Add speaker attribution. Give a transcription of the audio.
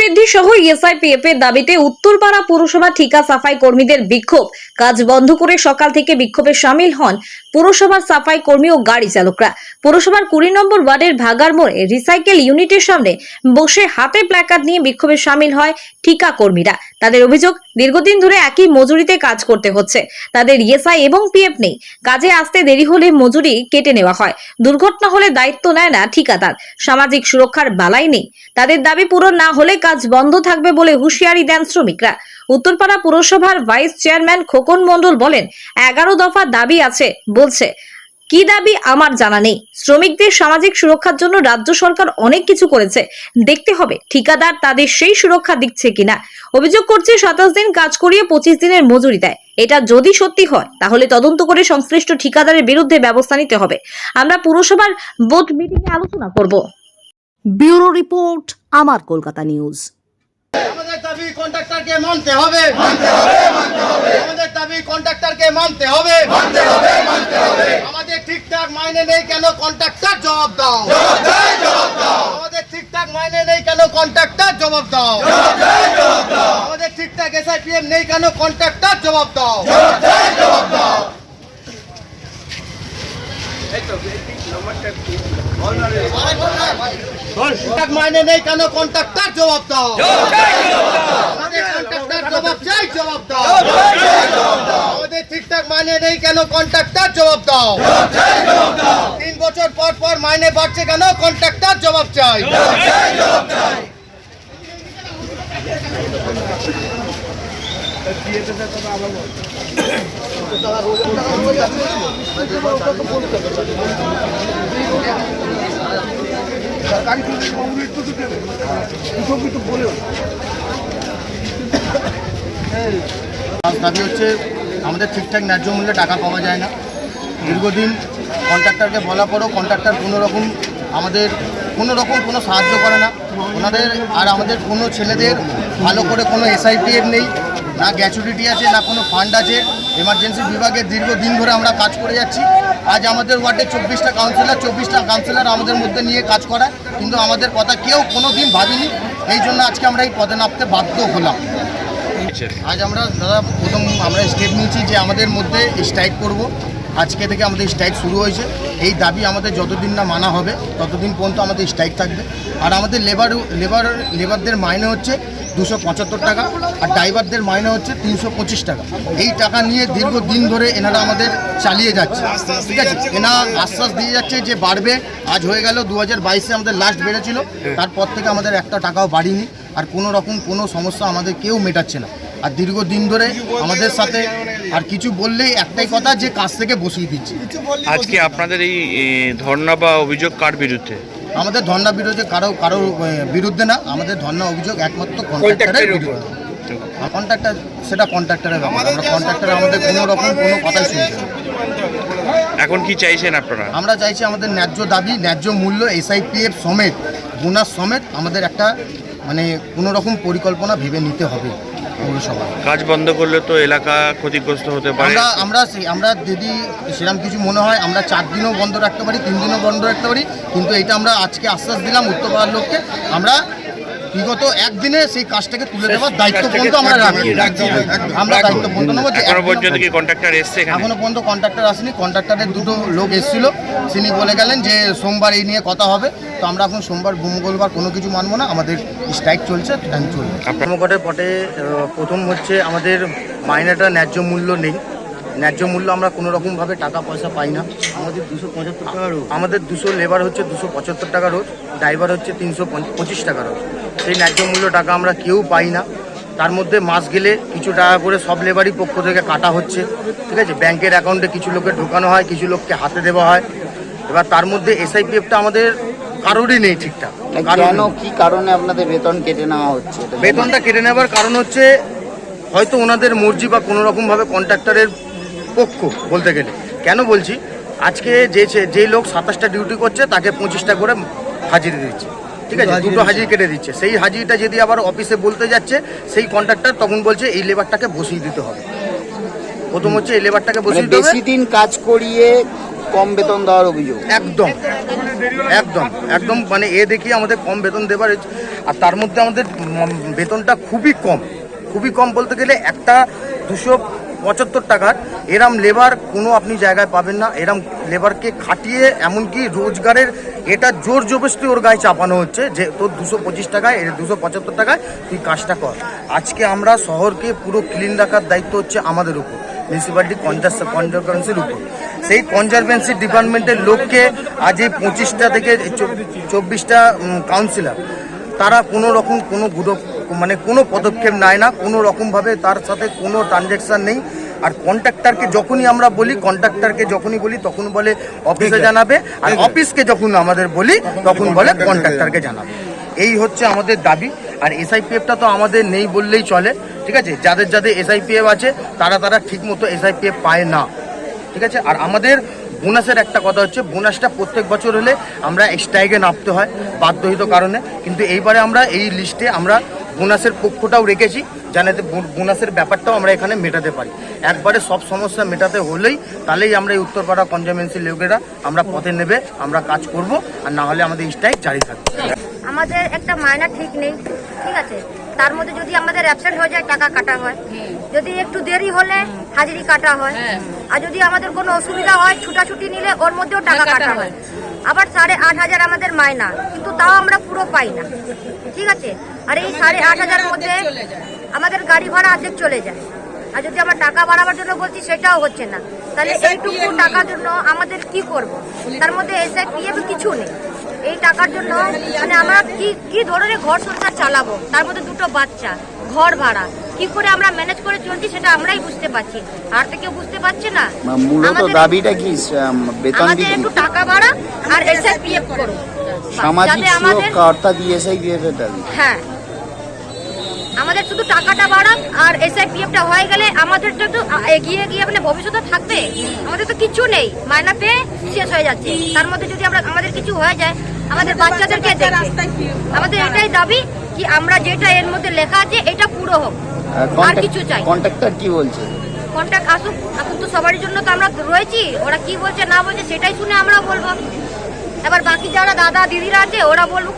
Speaker 1: বৃদ্ধি সহ ইএসআইপিএফ এর দাবিতে উত্তরপাড়া পুরসভা ঠিকা সাফাই কর্মীদের বিক্ষোভ। কাজ বন্ধ করে সকাল থেকে বিক্ষোভে সামিল হন পুরসভার সাফাই কর্মী ও গাড়ি চালকরা। পুরসভার কুড়ি নম্বর ওয়ার্ডের ভাগার মোড়ে রিসাইকেল ইউনিটের সামনে বসে হাতে প্ল্যাকার্ড নিয়ে বিক্ষোভে সামিল হয় ঠিকা কর্মীরা। তাদের অভিযোগ, দীর্ঘদিন ধরে একই মজুরিতে কাজ করতে হচ্ছে। তাদের ইএসআই এবং পিএফ নেই। কাজে আসতে দেরি হলে মজুরি কেটে নেওয়া হয়। দুর্ঘটনা হলে দায়িত্ব নেয় না ঠিকাদার। সামাজিক সুরক্ষার বালাই নেই। তাদের দাবি পূরণ না হলে কাজ বন্ধ থাকবে বলে হুঁশিয়ারি দেন শ্রমিকরা। উত্তরপাড়া পুরসভার ভাইস চেয়ারম্যান খোকন মণ্ডল বলেন, এগারো দফা দাবি আছে, বলছে, কি দাবি আমার জানা নেই। শ্রমিকদের সামাজিক সুরক্ষার জন্য রাজ্য সরকার অনেক কিছু করেছে। দেখতে হবে, ঠিকাদার তাদের সেই সুরক্ষা দিচ্ছে কিনা। অভিযোগ করছে, সাতাশ দিন কাজ করিয়ে পঁচিশ দিনের মজুরি দেয়। এটা যদি সত্যি হয়, তাহলে তদন্ত করে সংশ্লিষ্ট ঠিকাদারের বিরুদ্ধে ব্যবস্থা নিতে হবে। আমরা পুরসভার বোর্ড মিটিংয়ে আলোচনা করব।
Speaker 2: ব্যুরো রিপোর্ট আমার কলকাতা নিউজ।
Speaker 3: আমাদের দাবি কন্ট্রাক্টরকে মানতে হবে। মানতে হবে মানতে হবে। আমাদের দাবি কন্ট্রাক্টরকে মানতে হবে। মানতে হবে মানতে হবে। আমাদের ঠিকঠাক মাইনে নেই কেন কন্ট্রাক্টর জবাব দাও। জবাব দাও জবাব দাও। আমাদের ঠিকঠাক মাইনে নেই কেন কন্ট্রাক্টর জবাব দাও। জবাব দাও জবাব দাও। আমাদের ঠিকঠাক এসআইপিএম নেই কেন কন্ট্রাক্টর জবাব দাও। জবাব দাও জবাব দাও। ঠিকঠাক মাইনে নেই কেন? কন্ট্রাক্টর জবাব দাও। কন্ট্রাক্টর জবাব চাই জবাব দাও। আমাদের ঠিকঠাক মাইনে নেই কেন? কন্ট্রাক্টর জবাব দাও। তিন বছর পর পর মাইনে বাড়ছে কেন? কন্ট্রাক্টর জবাব চাই। দাবি। হচ্ছে, আমাদের ঠিকঠাক ন্যায্য মূল্যে টাকা পাওয়া যায় না। দীর্ঘদিন কন্ট্রাক্টরকে বলা পরেও কন্ট্রাক্টর কোনো রকম আমাদের, কোনো রকম কোনো সাহায্য করে না। ওনাদের আর আমাদের কোনো ছেলেদের ভালো করে কোনো এসআইপিএফ নেই, না গ্যাচুরিটি আছে, না কোনো ফান্ড আছে। এমার্জেন্সি বিভাগে দীর্ঘদিন ধরে আমরা কাজ করে যাচ্ছি। আজ আমাদের ওয়ার্ডে চব্বিশটা কাউন্সিলর চব্বিশটা কাউন্সিলর আমাদের মধ্যে নিয়ে কাজ করায়। কিন্তু আমাদের কথা কেউ কোনো দিন ভাবিনি। এই জন্য আজকে আমরা এই পদে নামতে বাধ্য হলাম। আজ আমরা দাদা প্রথম আমরা স্টেপ নিয়েছি যে আমাদের মধ্যে স্ট্রাইক করব। আজকে থেকে আমাদের স্ট্রাইক শুরু হয়েছে। এই দাবি আমাদের যতদিন না মানা হবে, ততদিন পর্যন্ত আমাদের স্ট্রাইক থাকবে। আর আমাদের লেবার লেবার লেবারদের মাইনে হচ্ছে দুশো পঁচাত্তর টাকা, আর ড্রাইভারদের মাইনে হচ্ছে তিনশো পঁচিশ টাকা। এই টাকা নিয়ে দীর্ঘদিন ধরে এনারা আমাদের চালিয়ে যাচ্ছে। ঠিক আছে? এনা আশ্বাস দিয়ে যাচ্ছে যে বাড়বে। আজ হয়ে গেল দু হাজার বাইশে আমাদের লাস্ট বেড়েছিল। তারপর থেকে আমাদের একটা টাকাও বাড়িনি। আর কোনো রকম কোনো সমস্যা আমাদের কেউ মেটাচ্ছে না। আর দীর্ঘদিন ধরে আমাদের সাথে আর কিছু বললেই একটাই কথা যে কাজ থেকে বসিয়ে দিচ্ছে।
Speaker 4: আজকে আপনাদের এই ধর্ণা বা অভিযোগ কার বিরুদ্ধে?
Speaker 3: আমাদের ধর্ণা বিরোধে কারও কারও বিরুদ্ধে না আমাদের ধর্ণা অভিযোগ একমাত্র কন্ট্রাক্টরের বিরুদ্ধে। কন্ট্রাক্টর সেটা কন্ট্রাক্টরের ব্যাপার আমরা কন্ট্রাক্টর আমাদের কোনো রকম কোনো কথাই শুনছে
Speaker 4: এখন কি চাইছেন আপনারা?
Speaker 3: আমরা চাইছি আমাদের ন্যায্য দাবি ন্যায্য মূল্য এসআইপিএফ সমেত বোনাস সমেত আমাদের একটা মানে কোনো রকম পরিকল্পনা ভেবে নিতে হবে। পৌরসভা
Speaker 4: কাজ বন্ধ করলে তো এলাকা ক্ষতিগ্রস্ত হতে পারে।
Speaker 3: আমরা আমরা সেই- আমরা যদি সেরকম কিছু মনে হয় আমরা চার দিনও বন্ধ রাখতে পারি তিন দিনও বন্ধ রাখতে পারি কিন্তু এটা আমরা আজকে আশ্বাস দিলাম উত্তর পাড়ার লোককে আমরা বিগত একদিনে সেই কাজটাকে তুলে দেওয়ার দায়িত্ব পর্যন্ত আমরা রাখি আমরা দায়িত্ব পর্যন্ত নেব যে এখনও
Speaker 4: পর্যন্ত কি কন্ট্রাক্টর এসছে
Speaker 3: এখনও? পর্যন্ত কন্ট্রাক্টর আসেনি। কন্ট্রাক্টরের দুটো লোক এসেছিল। তিনি বলে গেলেন যে সোমবার এই নিয়ে কথা হবে। তো আমরা এখন সোমবার মঙ্গলবার কোনো কিছু মানবো না। আমাদের স্ট্রাইক চলছে টাইম চলবে। ধর্মঘটের পটে প্রথম হচ্ছে আমাদের মাইনেটা ন্যায্য মূল্য নেই। ন্যায্য মূল্য আমরা কোনো রকমভাবে টাকা পয়সা পাই না। আমাদের দুশো পঁচাত্তর টাকা রোজ আমাদের দুশো লেবার হচ্ছে দুশো পঁচাত্তর টাকা রোজ ড্রাইভার হচ্ছে তিনশো পঁচিশ টাকা রোজ সেই ন্যায্য মূল্য টাকা আমরা কেউ পাই না। তার মধ্যে মাস গেলে কিছু টাকা করে সব লেবারই পক্ষ থেকে কাটা হচ্ছে। ঠিক আছে? ব্যাংকের অ্যাকাউন্টে কিছু লোকের ঢোকানো হয় কিছু লোককে হাতে দেওয়া হয়। এবার তার মধ্যে এসআইপিএফটা আমাদের কারোরই নেই ঠিকঠাক। কারোরই
Speaker 5: কেন। কি কারণে আপনাদের বেতন কেটে নেওয়া হচ্ছে?
Speaker 3: বেতনটা কেটে নেওয়ার কারণ হচ্ছে হয়তো ওনাদের মর্জি বা কোনো রকমভাবে কন্ট্রাক্টরের পক্ষ বলতে গেলে। কেন বলছি? আজকে যে যে লোক সাতাশটা ডিউটি করছে তাকে পঁচিশটা করে হাজিরি দিচ্ছে। ঠিক আছে দুটো হাজিরি কেটে দিচ্ছে। সেই হাজিরিটা যদি আবার অফিসে বলতে যাচ্ছে সেই কন্ট্রাক্টর তখন বলছে এই লেবারটাকে বসিয়ে দিতে হবে। প্রথম হচ্ছে এই লেবারটাকে
Speaker 5: মানে
Speaker 3: বসিয়ে দিতে হবে।
Speaker 5: বেশি দিন কাজ করিয়ে কম বেতন দেওয়ার অভিযোগ।
Speaker 3: একদম। একদম। একদম মানে এ দেখিয়ে আমাদের কম বেতন দেবার আর তার মধ্যে আমাদের বেতনটা খুবই কম। খুবই কম বলতে গেলে একটা দুশো পঁচাত্তর টাকার এরম লেবার কোনো আপনি জায়গায় পাবেন না। এরম লেবারকে খাটিয়ে এমনকি রোজগারের এটা জোর জবরদস্তি ওর গায়ে চাপানো হচ্ছে যে তোর দুশো পঁচিশ টাকায় এটা দুশো পঁচাত্তর টাকায় তুই কাজটা কর। আজকে আমরা শহরকে পুরো ক্লিন রাখার দায়িত্ব হচ্ছে আমাদের উপর মিউনিসিপ্যালিটি কনজারভেন্সির উপর। সেই কনজারভেন্সি ডিপার্টমেন্টের লোককে আজ এই পঁচিশটা থেকে চব্বিশটা কাউন্সিলার তারা কোনো রকম কোনো গুরু মানে কোনো পদক্ষেপ নেয় না কোনো রকমভাবে তার সাথে কোনো ট্রানজ্যাকশান নেই। আর কন্ট্রাক্টরকে যখনই আমরা বলি কন্ট্রাক্টরকে যখনই বলি তখন বলে অফিসে জানাবে আর অফিসকে যখন আমাদের বলি তখন বলে কন্ট্রাক্টরকে জানাবে। এই হচ্ছে আমাদের দাবি। আর এসআইপিএফটা তো আমাদের নেই বললেই চলে ঠিক আছে? যাদের যাদের এসআইপিএফ আছে তারা তারা ঠিকমতো এসআইপিএফ পায় না ঠিক আছে? আর আমাদের বোনাসের একটা কথা হচ্ছে বোনাসটা প্রত্যেক বছর হলে আমরা স্ট্রাইকে নামতে হয় বাধ্যহিত কারণে। কিন্তু এইবারে আমরা এই লিস্টে আমরা বোনাসের পক্ষটাও রেখেছি জানাতে বো- বোনাসের ব্যাপারটাও আমরা এখানে মেটাতে পারি। একবারে সব সমস্যা মেটাতে হলেই তাহলেই আমরা এই উত্তরপাড়া কনজামেন্সি লোকেরা আমরা পথে নেবে আমরা কাজ করব আর না হলে আমাদের স্ট্রাইক জারি থাকবে।
Speaker 6: আমাদের একটা মায়না ঠিক নেই ঠিক আছে? তার মধ্যে যদি আমাদের অ্যাবসেন্ট হয়ে যায় টাকা কাটা হয়। যদি একটু দেরি হলে হাজিরি কাটা হয়। আর যদি আমাদের কোনো অসুবিধা হয় ছুটাছুটি নিলে ওর মধ্যেও টাকা কাটা হয়। আবার সাড়ে আট হাজার আমাদের মায়না কিন্তু তাও আমরা পুরো পাই না। ঠিক আছে? আর এই সাড়ে আট হাজারের মধ্যে আমাদের গাড়ি ভাড়া অর্ধেক চলে যায়। আর যদি আমরা টাকা বাড়াবার জন্য বলছি সেটাও হচ্ছে না। তাহলে এইটুকু টাকার জন্য আমাদের কি করব? তার মধ্যে এসআই পিএফ কিছু নেই। এই টাকার জন্য মানে আমরা কি কি ধরনের ঘর সংসার চালাবো? তার মধ্যে দুটো বাচ্চা। ঘর ভাড়া। কি করে আমরা ম্যানেজ করে চলছি সেটা আমরাই বুঝতে পারছি। আর তো কেউ বুঝতে পারছে না।
Speaker 5: মূলত
Speaker 6: আমাদের-
Speaker 5: দাবিটা কি বেতন
Speaker 6: আমাদের একটু টাকা বাড়া আর এসআই পিএফ করো।
Speaker 5: সামাজিক সুরক্ষা অর্থাৎ ইএসআইপিএফ এর দাবি।
Speaker 6: হ্যাঁ। আমাদের শুধু টাকাটা বাড়াক আর এসআইপিএফটা হয়ে গেলে আমাদের তো আ- এগিয়ে গিয়ে মানে ভবিষ্যতে থাকবে। আমাদের তো কিছু নেই। মায়না পেয়ে শেষ হয়ে যাচ্ছে। তার মধ্যে যদি আমরা আমাদের কিছু হয়ে যায় আমাদের বাচ্চাদেরকে দেখে। আমাদের এটাই দাবি কি আমরা যেটা এর মধ্যে লেখা আছে এটা পুরো হোক। আর কিছু চাই।
Speaker 5: কন্ট্রাক্টর কি বলছে?
Speaker 6: কন্ট্রাক্ট আসুক এখন তো সবারই জন্য তো আমরা রয়েছি। ওরা কি বলছে না বলছে সেটাই শুনে আমরা বলব। এবার বাকি যারা দাদা দিদিরা আছে ওরা বলুক।